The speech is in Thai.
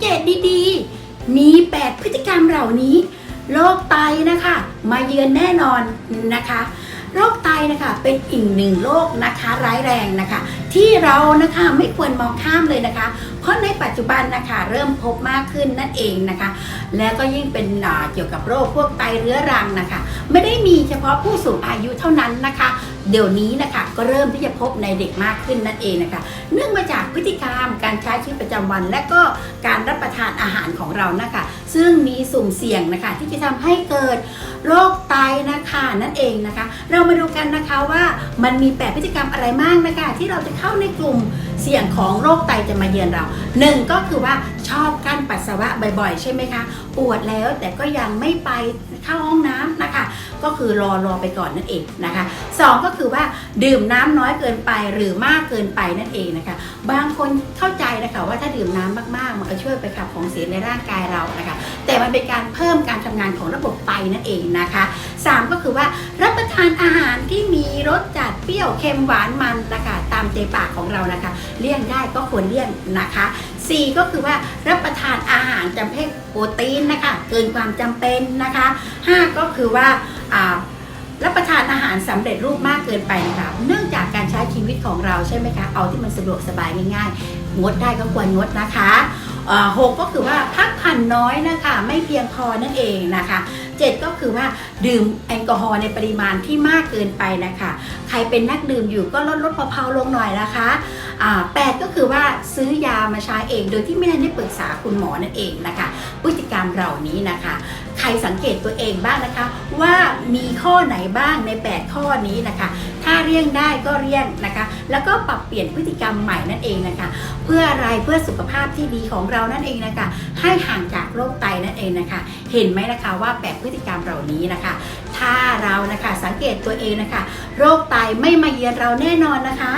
เกตดีๆ มี 8 พฤติกรรมเหล่านี้ โรคไตนะคะ มาเยือนแน่นอนนะคะ โรคไตนะคะเป็นอีกหนึ่งโรคนะคะร้ายแรงนะคะ ที่เรานะคะไม่ควรมองข้ามเลยนะคะ เพราะในปัจจุบันนะคะเริ่มพบมากขึ้นนั่นเองนะคะ และก็ยิ่งเป็นเกี่ยวกับโรคพวกไตเรื้อรังนะคะ ไม่ได้มีเฉพาะผู้สูงอายุเท่านั้นนะคะ เดี๋ยวนี้นะคะก็เริ่มที่จะพบในเด็กมากขึ้นนั่นเองนะคะ เนื่องมาจากพฤติกรรมการใช้ชีวิตประจำวัน และก็การรับประทานอาหารของเรานะคะซึ่งมีสุ่มเสี่ยงนะคะ ที่จะทำให้เกิดโรคไตนะคะนั่นเองนะคะ เรามาดูกันนะคะว่ามันมีแปดพฤติกรรมอะไรบ้างนะคะ ที่เราจะเข้าในกลุ่มเสี่ยงของโรคไตจะมาเยือนเราหนึ่งก็คือว่าชอบกั้นปัสสาวะบ่อยๆ ใช่ไหมคะปวดแล้วแต่ก็ยังไม่ไปเข้าห้องน้ำนะคะ ก็คือรอรอไปก่อนนั่นเองนะคะสองก็คือว่าดื่มน้ำน้อยเกินไปหรือมากเกินไปนั่นเองนะคะ บางคนเข้าใจนะคะว่าถ้าดื่มน้ำมากๆ มันก็ช่วยไปขับของเสียในร่างกายเรานะคะแต่มันเป็นการเพิ่มการทำงานของระบบไตนั่นเองนะคะสามก็คือว่ารับประทานอาหารที่มีรสจัดเปรี้ยวเค็มหวานมันนะคะตามใจปากของเรานะคะ เลี่ยงได้ก็ควรเลี่ยงนะคะ 4 ก็คือว่ารับประทานอาหารจำเพศโปรตีนนะคะเกินความจำเป็นนะคะ 5 ก็คือว่ารับประทานอาหารสำเร็จรูปมากเกินไปนะคะเนื่องจากการใช้ชีวิตของเราใช่ไหมคะ เอาที่มันสะดวกสบายง่ายๆ งดได้ก็ควรงดนะคะหกก็คือว่าพักผ่อนน้อยนะคะ ไม่เพียงพอนั่นเองนะคะเจ็ดก็คือว่าดื่มแอลกอฮอล์ในปริมาณที่มากเกินไปนะคะ ใครเป็นนักดื่มอยู่ก็ลดลดเผาๆลงหน่อยนะคะแปดก็คือว่าซื้อยามาใช้เองโดยที่ไม่ได้ปรึกษาคุณหมอนั่นเองนะคะพฤติกรรมเหล่านี้นะคะ ใครสังเกตตัวเองบ้างนะคะว่า มีข้อไหนบ้างใน 8 ข้อนี้นะคะ ถ้าเลี่ยงได้ก็เลี่ยงนะคะ แล้วก็ปรับเปลี่ยนพฤติกรรมใหม่นั่นเองนะคะ เพื่ออะไรเพื่อสุขภาพที่ดีของเรานั่นเองนะคะ ให้ห่างจากโรคไตนั่นเองนะคะ เห็นไหมนะคะว่าแปดพฤติกรรมเหล่านี้นะคะ ถ้าเรานะคะสังเกตตัวเองนะคะ โรคไตไม่มาเยือนเราแน่นอนนะคะ